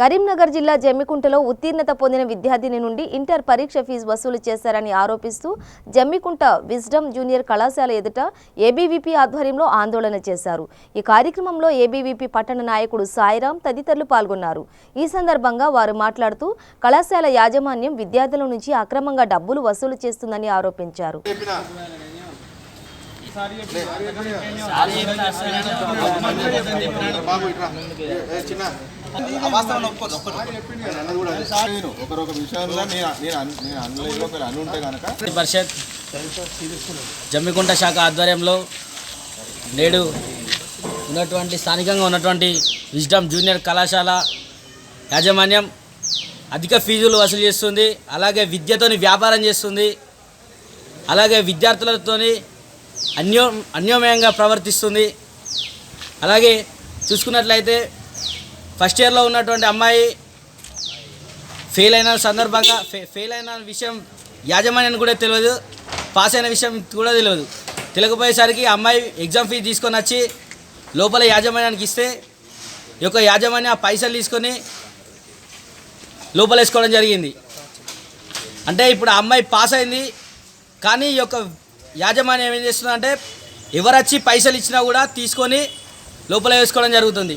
కరీంనగర్ జిల్లా జమ్మికుంటలో ఉత్తీర్ణత పొందిన విద్యార్థిని నుండి ఇంటర్ పరీక్ష ఫీజు వసూలు చేశారని ఆరోపిస్తూ జమ్మికుంట విజ్డమ్ జూనియర్ కళాశాల ఎదుట ఏబీవీపీ ఆధ్వర్యంలో ఆందోళన చేశారు. ఈ కార్యక్రమంలో ఏబీవీపీ పట్టణ నాయకుడు సాయిరాం తదితరులు పాల్గొన్నారు. ఈ సందర్భంగా వారు మాట్లాడుతూ కళాశాల యాజమాన్యం విద్యార్థుల నుంచి అక్రమంగా డబ్బులు వసూలు చేస్తుందని ఆరోపించారు. ఒకరొక విషయంలో కనుక పరిషత్. జమ్మికుంట శాఖ ఆధ్వర్యంలో నేడు ఉన్నటువంటి స్థానికంగా ఉన్నటువంటి విజ్డమ్ జూనియర్ కళాశాల యాజమాన్యం అధిక ఫీజులు వసూలు చేస్తుంది. అలాగే విద్యతోని వ్యాపారం చేస్తుంది. అలాగే విద్యార్థులతోని అన్యో అన్యోమయంగా ప్రవర్తిస్తుంది. అలాగే చూసుకున్నట్లయితే ఫస్ట్ ఇయర్లో ఉన్నటువంటి అమ్మాయి ఫెయిల్ అయిన సందర్భంగా ఫె ఫెయిల్ అయిన విషయం యాజమాన్యానికి కూడా తెలియదు పాస్ అయిన విషయం కూడా తెలియదు. తెలియకపోయేసరికి అమ్మాయి ఎగ్జామ్ ఫీజు తీసుకొని వచ్చి లోపల యాజమాన్యానికి ఇస్తే ఈ యొక్క యాజమాన్యం ఆ పైసలు తీసుకొని లోపల వేసుకోవడం జరిగింది. అంటే ఇప్పుడు ఆ అమ్మాయి పాస్ అయింది కానీ ఈ యొక్క యాజమాన్యం ఏం చేస్తుందంటే ఎవరొచ్చి పైసలు ఇచ్చినా కూడా తీసుకొని లోపల వేసుకోవడం జరుగుతుంది.